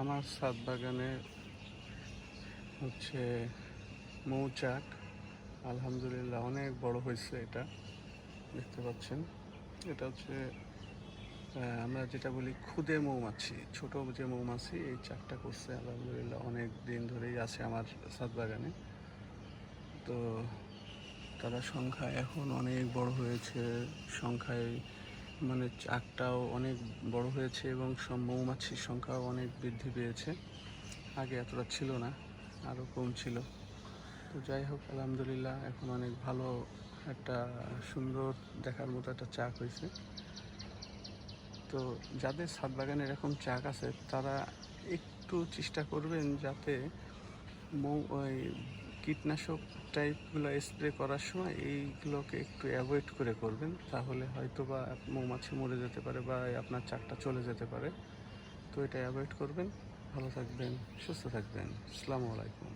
আমার ছাদ বাগানে হচ্ছে মৌচাক। আলহামদুলিল্লাহ, অনেক বড় হয়েছে এটা। দেখতে পাচ্ছেন। এটা হচ্ছে আমরা যেটা বলি খুদে মৌমাছি। ছোট যে মৌমাছি, এই চাকটা করছে। আলহামদুলিল্লাহ, অনেক দিন ধরেই আছে আমার সাত বাগানে। তো তারা সংখ্যা এখন অনেক বড় হয়েছে। সংখ্যায় মানে চাকটাও অনেক বড় হয়েছে এবং সব মৌমাছির সংখ্যাও অনেক বৃদ্ধি পেয়েছে। আগে এতটা ছিল না আরও কম ছিল। তো যাই হোক, আলহামদুলিল্লাহ এখন অনেক ভালো একটা সুন্দর দেখার মতো একটা চাক হয়েছে। তো যাদের ছাদ বাগানে এরকম চাক আছে, তারা একটু চেষ্টা করবেন যাতে মৌ ওই কীটনাশক টাইপগুলো স্প্রে করার সময় এইগুলোকে একটু অ্যাভয়েড করে করবেন। তাহলে হয়তো বা মৌমাছি মরে যেতে পারে বা আপনার চাকটা চলে যেতে পারে। তো এটা অ্যাভয়েড করবেন। ভালো থাকবেন, সুস্থ থাকবেন। আসসালামু আলাইকুম।